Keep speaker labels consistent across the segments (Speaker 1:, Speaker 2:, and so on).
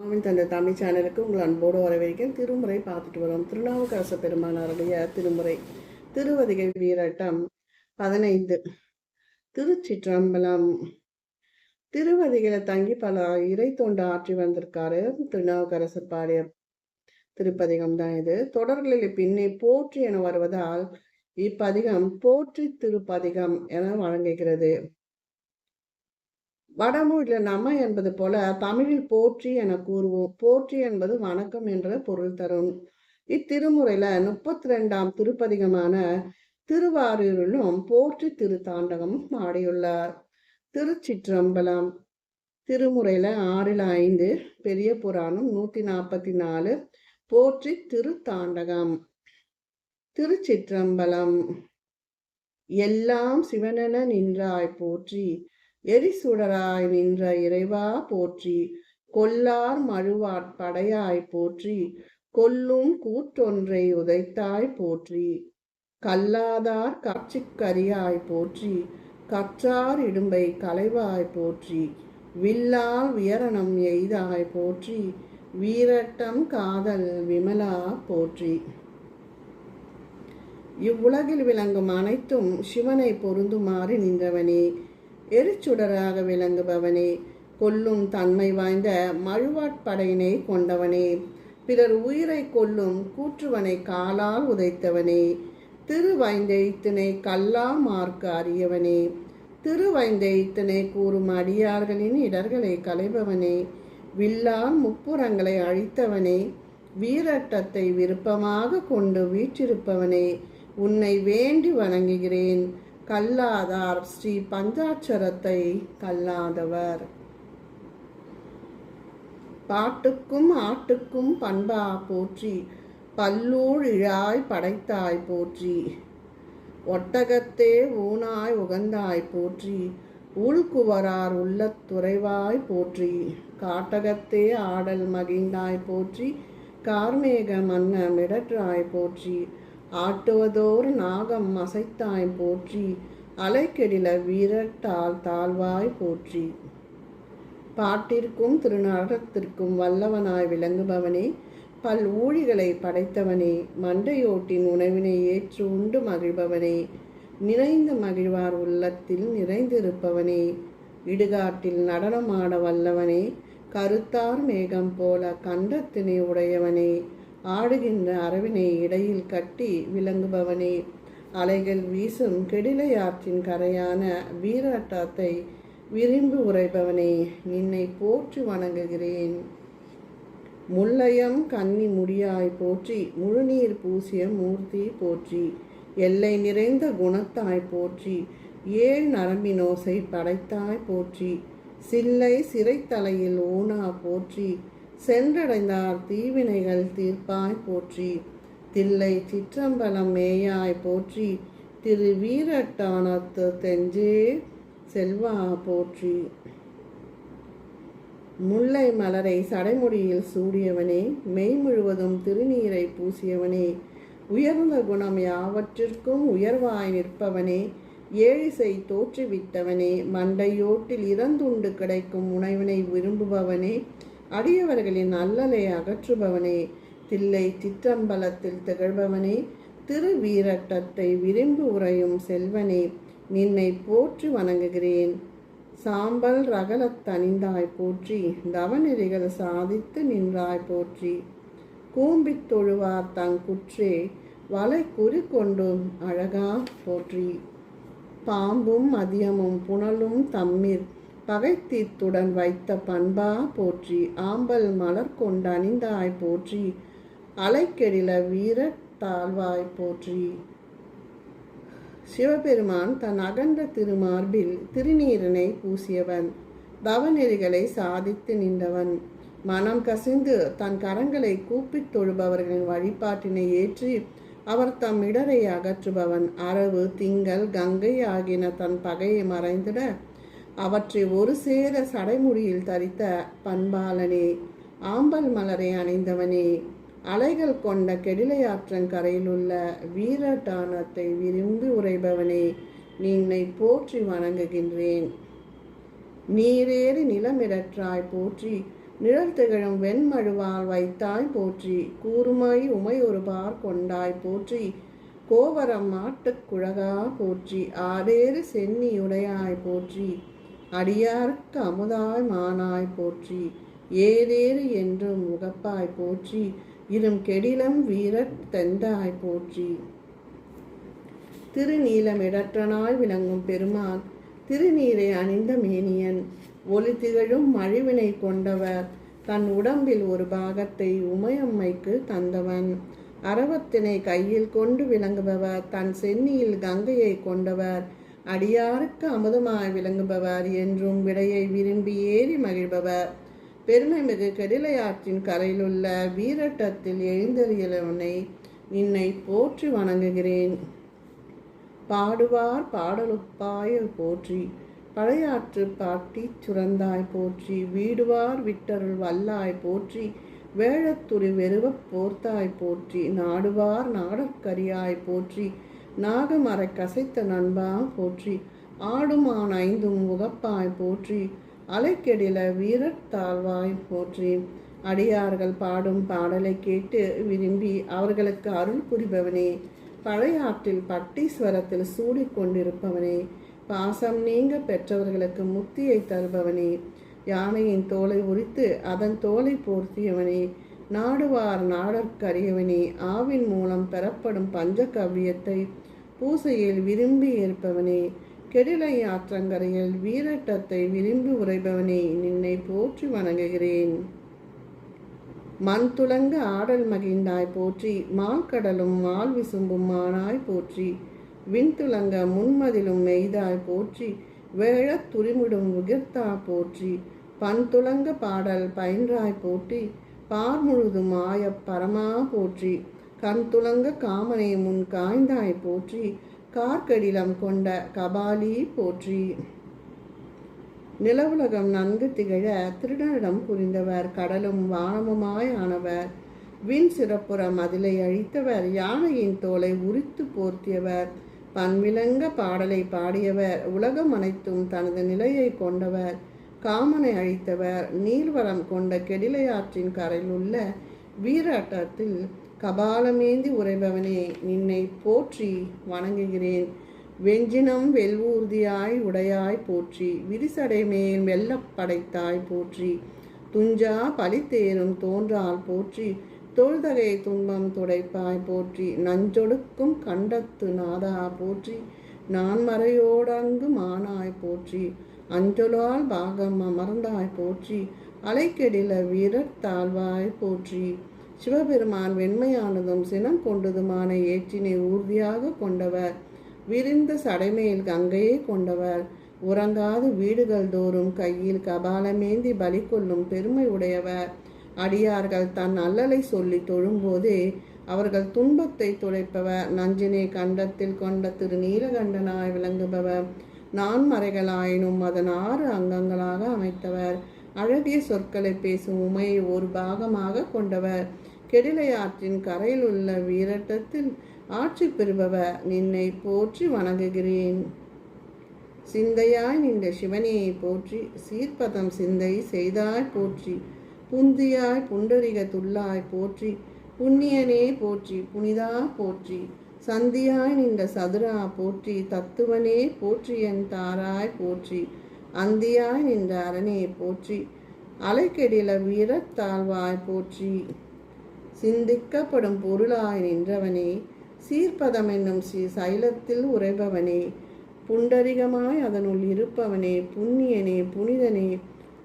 Speaker 1: தமிழ் தந்தை தமிழ் சேனலுக்கு உங்கள் அன்போடு வரவேற்கிறேன். திருமுறை பார்த்துட்டு வரோம். திருநாவுக்கரச பெருமானாருடைய திருமுறை. திருவதிகை வீரட்டம் பதினைந்து. திருச்சிற்றம்பலம். திருவதிகளை தங்கி பல இறை தொண்டு ஆற்றி வந்திருக்காரு திருநாவுக்கரசர் பாடிய திருப்பதிகம் தான் இது. தொடர்களில் பின்னே போற்றி என வருவதால் இப்பதிகம் போற்றி திருப்பதிகம் என வழங்குகிறது. வடமொழியில் நம என்பது போல தமிழில் போற்றி என கூறுவோம். போற்றி என்பது வணக்கம் என்ற பொருள் தரும். இத்திருமுறையில முப்பத்தி ரெண்டாம் திருப்பதிகமான திருவாரூரிலும் போற்றி திருத்தாண்டகமும் ஆடியுள்ளார். திருச்சிற்றம்பலம். திருமுறையில ஆறில் ஐந்து பெரிய புராணம் நூத்தி நாற்பத்தி நாலு போற்றி திருத்தாண்டகம். திருச்சிற்றம்பலம். எல்லாம் சிவனென நின்றாய் போற்றி. எரிசுடராய் நின்ற இறைவா போற்றி கொல்லார் மழுவாட் படையாய் போற்றி கொல்லும் கூற்றொன்றை உதைத்தாய் போற்றி கல்லாதார் கட்சிக்கரியாய் போற்றி கற்றார் இடும்பை கலைவாய் போற்றி வில்லால் வியரணம் எய்தாய் போற்றி வீரட்டம் காதல் விமலா போற்றி. இவ்வுலகில் விளங்கும் அனைத்தும் சிவனை பொருந்துமாறு நின்றவனே. எரிச்சுடராக விளங்குபவனே கொல்லும் தன்மை வாய்ந்த மழுவாட்படையினை கொண்டவனே. பிறர் உயிரை கொல்லும் கூற்றுவனை காலால் உதைத்தவனே. திருவைந்தெய்த்தினை கல்லா மார்க்கு அறியவனே. திருவைந்தெய்த்தினை கூறும் அடியார்களின் இடர்களை களைபவனே. வில்லால் முப்புறங்களை அழித்தவனே. வீரட்டத்தை விருப்பமாக கொண்டு வீற்றிருப்பவனே. உன்னை வேண்டி வணங்குகிறேன். கல்லாதார் ஸ்ரீ பஞ்சாட்சரத்தை கல்லாதவர். பாட்டுக்கும் ஆட்டுக்கும் பண்பா போற்றி பல்லூர் இழாய் படைத்தாய் போற்றி. ஒட்டகத்தே ஊனாய் உகந்தாய் போற்றி உள்குவரார் உள்ள துறைவாய் போற்றி. காட்டகத்தே ஆடல் மகிழ்ந்தாய் போற்றி கார்மேக மன்ன மிடற்றாய் போற்றி. ஆட்டுவதோர் நாகம் அசைத்தாய் போற்றி அலைக்கெடில வீரட்டால் தாழ்வாய் போற்றி. பாட்டிற்கும் திருநாடகத்திற்கும் வல்லவனாய் விளங்குபவனே பல் ஊழிகளை படைத்தவனே மண்டையோட்டின் உணவினை ஏற்று உண்டு மகிழ்பவனே நிறைந்து மகிழ்வார் உள்ளத்தில் நிறைந்திருப்பவனே இடுகாட்டில் நடனமாட வல்லவனே கருத்தார் மேகம் போல கண்டத்தினை உடையவனே ஆடுகின்ற அரவினை இடையில் கட்டி விளங்குபவனே. அலைகள் வீசும் கெடிலையாற்றின் கரையான வீராட்டாத்தை விரும்பி உரைபவனே நின்னை போற்றி வணங்குகிறேன். முல்லையம் கன்னி முடியாய் போற்றி முழுநீர் பூசிய மூர்த்தி போற்றி எல்லை நிறைந்த குணத்தாய் போற்றி ஏழ் நரம்பினோசை படைத்தாய் போற்றி சில்லை சிறைத்தலையில் ஊனா போற்றி சென்றடைந்தார். தீவினைகள் தீர்ப்பாய் போற்றி. தில்லை சிற்றம்பலம் மேயாய் போற்றி. திரு வீரட்டானத்து தெஞ்சே செல்வா போற்றி. முல்லை மலரை சடைமுடியில் சூடியவனே மெய் முழுவதும் திருநீரை பூசியவனே உயர்ந்த குணம் யாவற்றிற்கும் உயர்வாய் நிற்பவனே ஏழிசை தோற்றுவிட்டவனே மண்டையோட்டில் இறந்துண்டு கிடைக்கும் உணவினை விரும்புபவனே அடியவர்களின் அல்லலை அகற்றுபவனே தில்லை சிற்றம்பலத்தில் திகழ்பவனே திருவீரட்டத்தை விரும்பு உறையும் செல்வனே நின்னை போற்றி வணங்குகிறேன். சாம்பல் ரகலத்தணிந்தாய் போற்றி தவநெறிகள் சாதித்து நின்றாய் போற்றி. கூம்பித் தொழுவார் தங்குற்றே வலை குறி கொண்டும் அழகா போற்றி. பாம்பும் மதியமும் புனலும் தம்மிர் பகைத்தீத்துடன் வைத்த பண்பா போற்றி ஆம்பல் மலர் கொண்டு அணிந்தாய் போற்றி அலைக்கெடில வீர தாழ்வாய் போற்றி. சிவபெருமான் தன் அகன்ற திருமார்பில் திருநீரனை பூசியவன் தவநெறிகளை சாதித்து நின்றவன். மனம் கசிந்து தன் கரங்களை கூப்பித் தொழுபவர்களின் வழிபாட்டினை ஏற்றி அவர் தம் இடரை அகற்றுபவன். அரவு திங்கள் கங்கை ஆகின தன் பகையை மறைந்திட அவற்றை ஒரு சேர சடைமுடியில் தரித்த பண்பாளனே ஆம்பல் மலரை அணிந்தவனே அலைகள் கொண்ட கெடிலையாற்றங்கரையிலுள்ள வீரட்டானத்தை விரும்பி உரைபவனே நீனை போற்றி வணங்குகின்றேன். நீரேறி நிலமிடற்றாய் போற்றி நிழல் திகழும் வெண்மழுவால் வைத்தாய் போற்றி கூறுமாய் உமை ஒரு பார் கொண்டாய் போற்றி கோவரம் மாட்டுக் குழகா போற்றி ஆடேறு சென்னியுடையாய் போற்றி. அடியார்க்கு அமுதாய் மானாய் போற்றி ஏதேறு என்றும் முகப்பாய் போற்றி இரும் கெடிலம் வீரத் தெந்தாய் போற்றி. திருநீலமிடற்றனாய் விளங்கும் பெருமான் திருநீரை அணிந்த மேனியன் ஒளி திகழும் மழிவினை கொண்டவர் தன் உடம்பில் ஒரு பாகத்தை உமையம்மைக்கு தந்தவன். அரவத்தினை கையில் கொண்டு விளங்குபவர் தன் சென்னியில் கங்கையை கொண்டவர் அடியாருக்கு அமுதமாய் விளங்குபவர் என்றும் விடையை விரும்பி ஏறி மகிழ்பவர். பெருமை மிகு கெடிலையாற்றின் கரையிலுள்ள வீரட்டத்தில் எழுந்தறியலவனை நின்னை போற்றி வணங்குகிறேன். பாடுவார் பாடலுப்பாய போற்றி பழையாற்று பாட்டி சுரந்தாய் போற்றி வீடுவார் விட்டருள் வல்லாய் போற்றி வேழத்துரி வெறுவப் போர்த்தாய் போற்றி நாடுவார் நாடற்கரியாய் போற்றி நாகமரை கசைத்த நண்பா போற்றி ஆடுமான் ஐந்தும் முகப்பாய் போற்றி அலைக்கெடில வீரத்தாழ்வாய் போற்றி. அடியார்கள் பாடும் பாடலை கேட்டு விரும்பி அவர்களுக்கு அருள் புரிபவனே. பழையாற்றில் பட்டீஸ்வரத்தில் சூடிக்கொண்டிருப்பவனே பாசம் நீங்க பெற்றவர்களுக்கு முத்தியை தருபவனே. யானையின் தோலை உரித்து அதன் தோலை போர்த்தியவனே. நாடுவார் நாடற்கரியவனே. ஆவின் மூலம் பெறப்படும் பஞ்ச கவ்யத்தை பூசையில் விரும்பி ஏற்பவனே கெடிலை ஆற்றங்கரையில் வீரட்டத்தை விரும்பி உரைபவனே நின்னை போற்றி வணங்குகிறேன். மண் துளங்க ஆடல் மகிழ்ந்தாய் போற்றி மால்கடலும் மால் விசும்பும் மானாய் போற்றி விண்துளங்க முன்மதிலும் மெய்தாய் போற்றி வேழத் துரிமிடும் உகிர்த்தா போற்றி பண்துளங்க பாடல் பயின்றாய் போற்றி பார் முழுதும் ஆயப் பரமா போற்றி. கண் துளங்க காமனை முன் காய்ந்தாய் போற்றி கார்க்கடிலம் கொண்ட கபாலி போற்றி. நிலவுலகம் நன்கு திகழ திருடனிடம் புரிந்தவர் கடலும் வானமுமாய் ஆனவர். விண் சிறப்புற மதிலை அழித்தவர் யானையின் தோலை உரித்து போர்த்தியவர். பன்விலங்க பாடலை பாடியவர் உலகம் அனைத்தும் தனது நிலையை கொண்டவர். காமனை அழித்தவர் நீர்வரம் கொண்ட கெடிலையாற்றின் கரையில் உள்ள வீராட்டத்தில் கபாலமேந்தி உரைபவனே நின்னை போற்றி வணங்குகிறேன். வெஞ்சினம் வெல்வூர்தியாய் உடையாய் போற்றி விரிசடை மேல் வெல்லப் படைத்தாய் போற்றி. துஞ்சா பலித்தேரும் தோன்றால் போற்றி தொழுதகை துன்பம் துடைப்பாய் போற்றி. நஞ்சொடுக்கும் கண்டத்து நாதா போற்றி நான் மறையோடங்கு மானாய் போற்றி. அஞ்சொலால் பாகம் அமர்ந்தாய் போற்றி அலைக்கெடில வீரத் தாழ்வாய் போற்றி. சிவபெருமான் வெண்மையானதும் சினம் கொண்டதுமான ஏற்றினை ஊர்தியாக கொண்டவர். விரிந்த சடைமேல் கங்கையை கொண்டவர். உறங்காது வீடுகள் தோறும் கையில் கபாலமேந்தி பலி கொள்ளும் பெருமை உடையவர். அடியார்கள் தன் அல்லலை சொல்லி தொழும்போதே அவர்கள் துன்பத்தை துடைப்பவர். நஞ்சினை கண்டத்தில் கொண்ட திரு நீலகண்டனாய் விளங்குபவர். நான்மறைகளாயினும் அதன் ஆறு அங்கங்களாக அமைத்தவர். அழகிய சொற்களை பேசும் உமையை ஒரு பாகமாக கொண்டவர். கெடிலையாற்றின் கரையில் உள்ள வீரட்டத்தில் ஆட்சி பெறுபவர் நின்னை போற்றி வணங்குகிறேன். சிந்தையாய் நின்ற சிவனையை போற்றி சீர்பதம் சிந்தை செய்தாய் போற்றி புந்தியாய் புண்டரிக துள்ளாய் போற்றி புண்ணியனே போற்றி புனிதா போற்றி சந்தியாய் நின்ற சதுரா போற்றி தத்துவனே போற்றி என் தாராய் போற்றி அந்தியாய் நின்ற அரணே போற்றி அலைக்கெடில வீரத்தாழ்வாய் போற்றி. சிந்திக்கப்படும் பொருளாய் நின்றவனே சீர்பதம் என்னும் ஸ்ரீ சைலத்தில் உறைபவனே புண்டரிகமாய் அதனுள் இருப்பவனே புண்ணியனே புனிதனே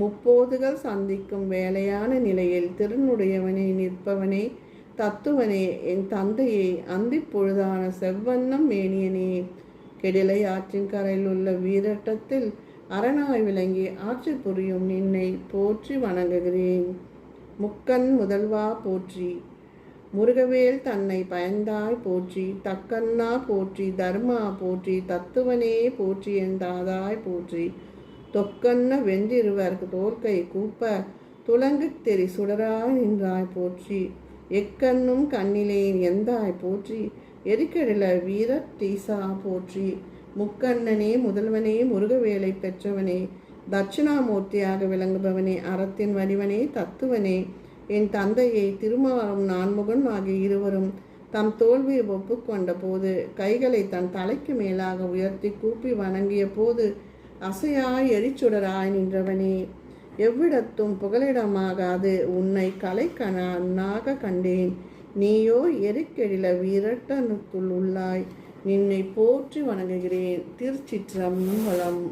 Speaker 1: முப்போதுகள் சந்திக்கும் வேலையான நிலையில் திருநுடையவனே நிற்பவனே தத்துவனே என் தந்தையே அந்திப்பொழுதான செவ்வண்ணம் மேனியனே. கெடிலை ஆற்றின் கரையில் உள்ள வீரட்டத்தில் அரணாய் விளங்கி ஆட்சி புரியும் நின்னை போற்றி வணங்குகிறேன். முக்கன் முதல்வா போற்றி. முருகவேல் தன்னை பயந்தாய் போற்றி. தக்கன்னா போற்றி. தர்மா போற்றி. தத்துவனே போற்றி என்றாதாய் போற்றி. தொக்கன்ன வென்றிருவர் தோற்கை கூப்ப. துலங்குத் தெரி சுடராய் நின்றாய் போற்றி. எக்கண்ணும் கண்ணிலேன் எந்தாய் போற்றி. எரிக்கடல வீர தீசா போற்றி. முக்கண்ணனே முதல்வனே முருகவேலை பெற்றவனே. தட்சிணாமூர்த்தியாக விளங்குபவனே அறத்தின் வடிவனே தத்துவனே. என் தந்தையை திருமாலும் நான்முகன் ஆகிய இருவரும் தம் தோல்வியை ஒப்புக்கொண்ட போது கைகளை தன் தலைக்கு மேலாக உயர்த்தி கூப்பி வணங்கிய போது அசையாய் எரிச்சுடராய் நின்றவனே. எவ்விடத்தும் புகலிடமாகாது உன்னை கலைக்கணாக கண்டேன். நீயோ எரிக்கெழில வீரட்டனுக்குள் உள்ளாய் நின்னை போற்றி வணங்குகிறேன். திருச்சிற்றம்பலம்.